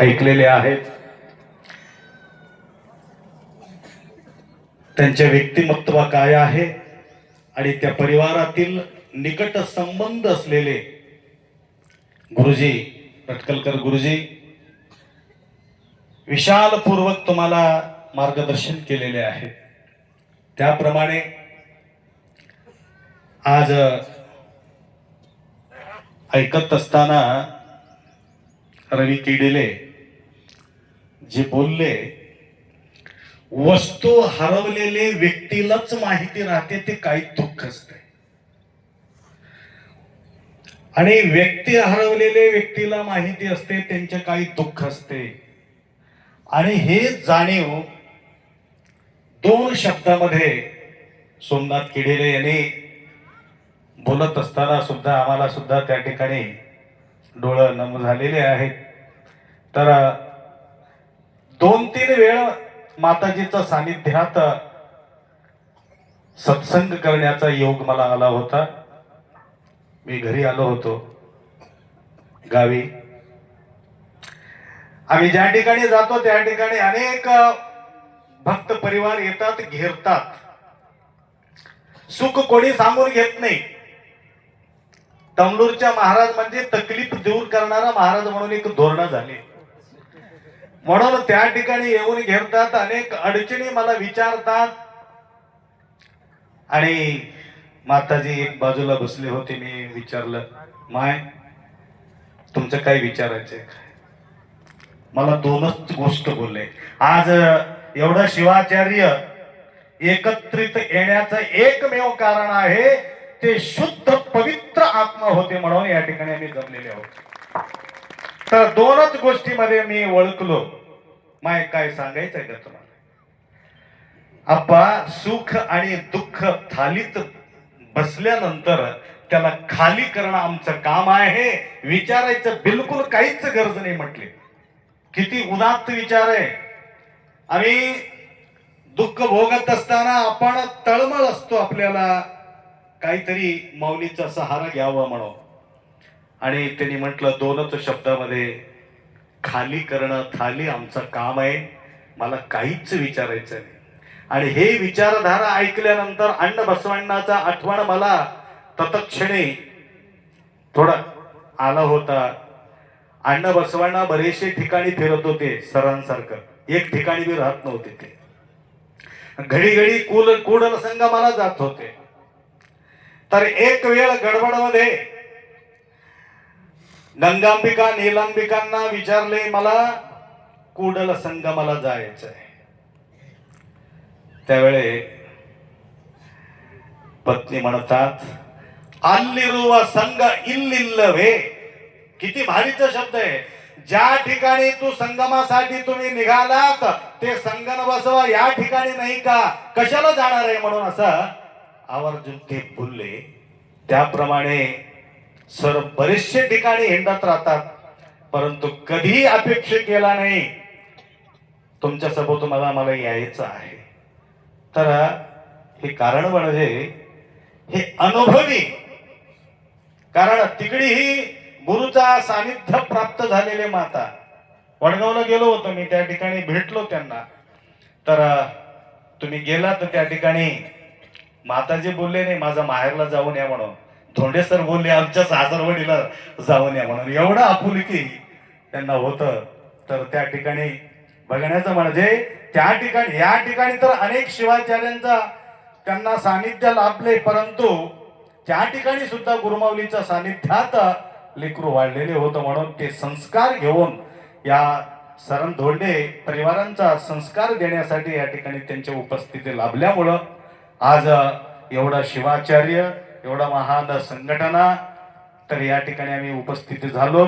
ऐकलेले आहेत. त्यांचे व्यक्तिमत्व काय आहे आणि त्या परिवारातील निकट संबंध असलेले गुरुजी रटकलकर गुरुजी विशालपूर्वक तुम्हाला मार्गदर्शन केलेले आहे त्याप्रमाणे आज ऐकत असताना रवी किडिले जे बोलले वस्तू हरवलेले व्यक्तीलाच माहिती राहते ते काही दुःख असते आणि व्यक्ती हरवलेले व्यक्तीला माहिती असते त्यांचे काही दुःख असते. आणि हे जाणीव दोन शब्दामध्ये सोमनाथ किडिले यांनी बोलत असताना सुद्धा आम्हाला सुद्धा त्या ठिकाणी डोळं नम झालेले आहेत. तर दोन तीन वेळ माताजीचं सानिध्यात सत्संग करण्याचा योग मला आला होता. मी घरी आलो होतो गावी. आम्ही ज्या ठिकाणी जातो त्या ठिकाणी अनेक भक्त परिवार येतात घेरतात. सुख कोणी सांगून घेत नाही. तमलूरच्या महाराज म्हणजे तकलीफ दूर करणारा महाराज म्हणून एक धोरण झाली. म्हणून त्या ठिकाणी येऊन घेरतात अनेक अडचणी मला विचारतात. आणि माताजी एक बाजूला बसले होते मी विचारलं माय तुमचं काय विचारायचं आहे मला दोनच गोष्ट बोलले. आज एवढं शिवाचार्य एकत्रित येण्याचं एकमेव कारण आहे ते शुद्ध पवित्र आत्मा होते म्हणून या ठिकाणी आम्ही जमलेले आहोत. तर दोनच गोष्टीमध्ये मी ओळखलो. माय काय सांगायचंय का तुम्हाला? आप्पा सुख आणि दुःख थालीत बसल्यानंतर त्याला खाली करणं आमचं काम आहे. विचारायचं बिलकुल काहीच गरज नाही म्हटले. किती उदात्त विचार आहे. आणि दुःख भोगत असताना आपण तळमळ असतो आपल्याला. काहीतरी माऊलीचा सहारा घ्यावा म्हणून. आणि त्यांनी म्हटलं दोनच शब्दामध्ये खाली करणं थाली आमचं काम आहे. मला काहीच विचारायचं नाही. आणि हे विचारधारा ऐकल्यानंतर अण्ण बसवण्णाचा आठवण मला तत्क्षणी थोडा आला होता. अण्ण बसवण्णा बरेचसे ठिकाणी फिरत होते सरांसारखं. एक ठिकाणी मी राहत नव्हते ते. घडी घडी कुल कुडल संघ मला जात होते. तर एक वेळ गडबडमध्ये गंगांबिका नीलांबिकांना विचारले मला कुडल संगमाला जायचंय. त्यावेळे पत्नी म्हणतात अल्लिरुव संघ इल्लिल्लवे. किती भारीचा शब्द आहे. ज्या ठिकाणी तू संगमासाठी तुम्ही निघालात ते संगम बसवा या ठिकाणी नाही का? कशाला जाणार आहे म्हणून असं आवर्जून ते बोलले. त्याप्रमाणे सर बरेचसे ठिकाणी हिंडत राहतात परंतु कधीही अपेक्षा केला नाही. तुमच्यासोबत मला मला यायचं आहे. तर हे कारण म्हणजे हे अनुभवी कारण तिकडेही गुरुचा सानिध्य प्राप्त झालेले माता. वडगावला गेलो होतो मी त्या ठिकाणी भेटलो त्यांना. तर तुम्ही गेला तर त्या ठिकाणी. माताजी बोलले नाही माझा माहेरला जाऊन या म्हणून. धोंडे सर बोलले आमच्या सासरवडीला जाऊन या म्हणून. एवढं आपुलकी त्यांना होतं. तर त्या ठिकाणी बघण्याचं म्हणजे त्या ठिकाणी या ठिकाणी तर अनेक शिवाचार्यांचा त्यांना सानिध्य लाभले परंतु त्या ठिकाणी सुद्धा गुरुमाऊलीच्या सानिध्यात लेकरू वाढलेले होतं म्हणून ते संस्कार घेऊन या सरण धोंडे परिवारांचा संस्कार देण्यासाठी या ठिकाणी त्यांच्या उपस्थिती लाभल्यामुळं आज एवढा शिवाचार्य एवढा महान संघटना तर या ठिकाणी आम्ही उपस्थिती झालो.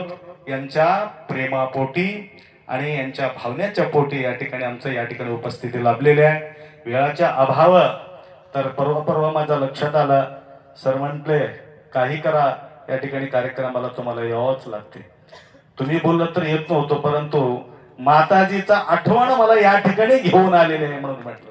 यांच्या प्रेमापोटी आणि यांच्या भावनेच्या पोटी या ठिकाणी आमचं या ठिकाणी उपस्थिती लाभलेली आहे. वेळाच्या अभाव तर परवा परवा माझ्या लक्षात आलं. सर म्हटले काही करा या ठिकाणी कार्यक्रमाला तुम्हाला यावंच लागते. तुम्ही बोललं तर येत नव्हतो परंतु माताजीचा आठवण मला या ठिकाणी घेऊन आलेले आहे म्हणून म्हटलं.